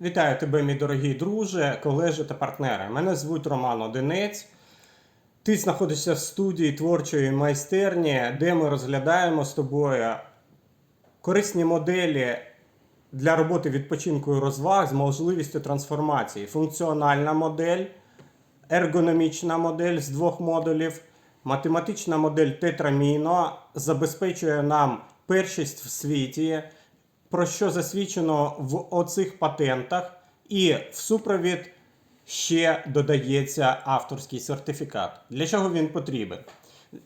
Вітаю тебе, мій дорогий друже, колежі та партнери. Мене звуть Роман Одинець. Ти знаходишся в студії творчої майстерні, де ми розглядаємо з тобою корисні моделі для роботи відпочинку і розваг з можливістю трансформації. Функціональна модель, ергономічна модель з двох модулів, математична модель Тетраміно забезпечує нам першість в світі, про що засвідчено в оцих патентах, і в супровід ще додається авторський сертифікат. Для чого він потрібен?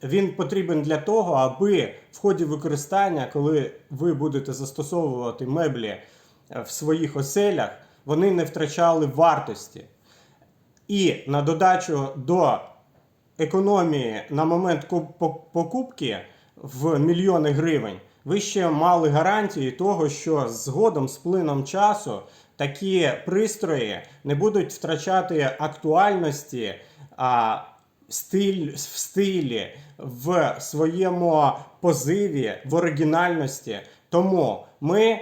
Він потрібен для того, аби в ході використання, коли ви будете застосовувати меблі е, в своїх оселях, вони не втрачали вартості. І на додачу до економії на момент покупки в мільйони гривень, ви ще мали гарантії того, що згодом з плином часу такі пристрої не будуть втрачати актуальності а, стиль, в стилі, в своєму позиві, в оригінальності. Тому ми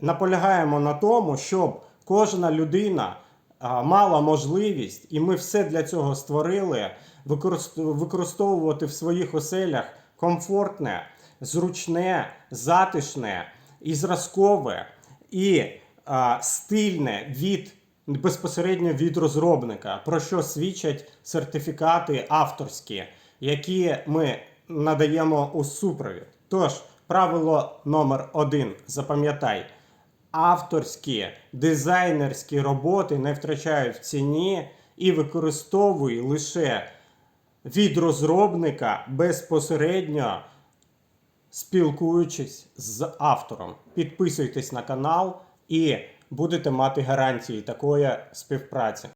наполягаємо на тому, щоб кожна людина мала можливість, і ми все для цього створили, використ- використовувати в своїх оселях комфортне, зручне, затишне і зразкове, і а, стильне від безпосередньо від розробника, про що свідчать сертифікати авторські, які ми надаємо у супровід. Тож, правило номер один, запам'ятай, авторські дизайнерські роботи не втрачають в ціні і використовуй лише від розробника безпосередньо спілкуючись з автором. Підписуйтесь на канал і будете мати гарантії такої співпраці.